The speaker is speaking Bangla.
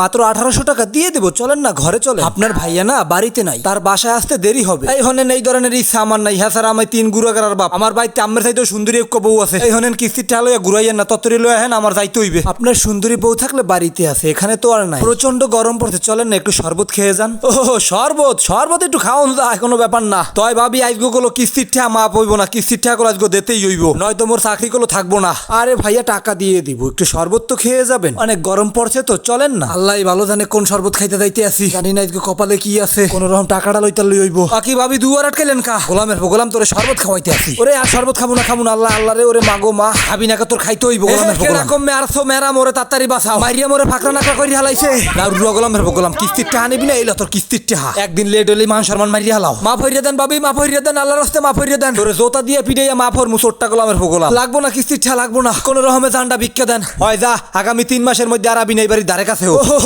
মাত্র আঠারোশো টাকা দিয়ে দেবো। চলেন না, ঘরে চলে আপনার ভাইয়া না বাড়িতে নাই, তার বাসায় আসতে দেরি হবে। এই হনেন, এই ধরনের ইচ্ছা আমার নাই। হ্যাঁ স্যার আমি তিন গুড়াগার বাপ। আমার বাড়িতে আমের চাইতেও সুন্দরী এক বউ আছে। এই হনেন, কিস্তির টা লইয়া ঘুরাইয়েন না, তত্তরি লইয়া হেন আমার যাইতে হইবে। আপনার সুন্দরী বউ থাকলে বাড়িতে আছে, এখানে তো আর নাই। প্রচণ্ড গরম পড়ছে, চলেন না, একটু শরবত খেয়ে যান। ও শরবত? শরবত একটু খাওয়ান যায় কোনো ব্যাপার না। তয় ভাবি, আজগো গুলো কিস্তির ঠা মাপ হইব না, কিস্তির ঠা গুলো আজগো দিতেই হইব। নয়তো মোর চাকরি গুলো থাকব না। আরে ভাইয়া, টাকা দিয়ে দিব, একটু শরবত তো খেয়ে যাবেন। অনেক গরম পড়ছে তো, চলেন না। আল্লাহ ভালো জানে কোন শরবত খাইতে যাইতে আসি জানি না আজকে কপালে কি আছে। কোন রকম টাকাটা লইতে লই হইব বাকি ভাবি দুয়ার আটকাইলেন কা। গোলামের গোলাম তোরে শরবত খাওয়াইতে আসি ওরে আর শরবত খাব না খাব না। আল্লাহ আল্লাহ রে ওরে মাগো মা। খাবি না তোর খাইতে হইব গোলামের গোলাম। কমে সো মেরা মোরে তাড়াতাড়ি বাঁচাও। মাইরিয়া মোরে ফাকরা নাকরা করি হালাইছে। না রুয়া গোলামের গোলাম কিস্তির টাকা নিবি না এলো তোর কিস্তির টাকা। একদিন লেট হলে মান সম্মান মারিয়া হালাও। মা ফরিয়া দেন বাবি মা ফরিয়া দেন আল্লাহর রাস্তে মা ফরিয়া দেন। তোরে জোতা দিয়ে পিড়াইয়া মা ফর মুসোরটা গোলামের গোলাম। লাগবো না কিস্তির টাকা লাগবো না। কোন রকমে জান্ডা ভিক্ষা দেন। হয় যা আগামী তিন মাসের মধ্যে আর আবি নাই বাড়ির ধারে কাছেও। Oh.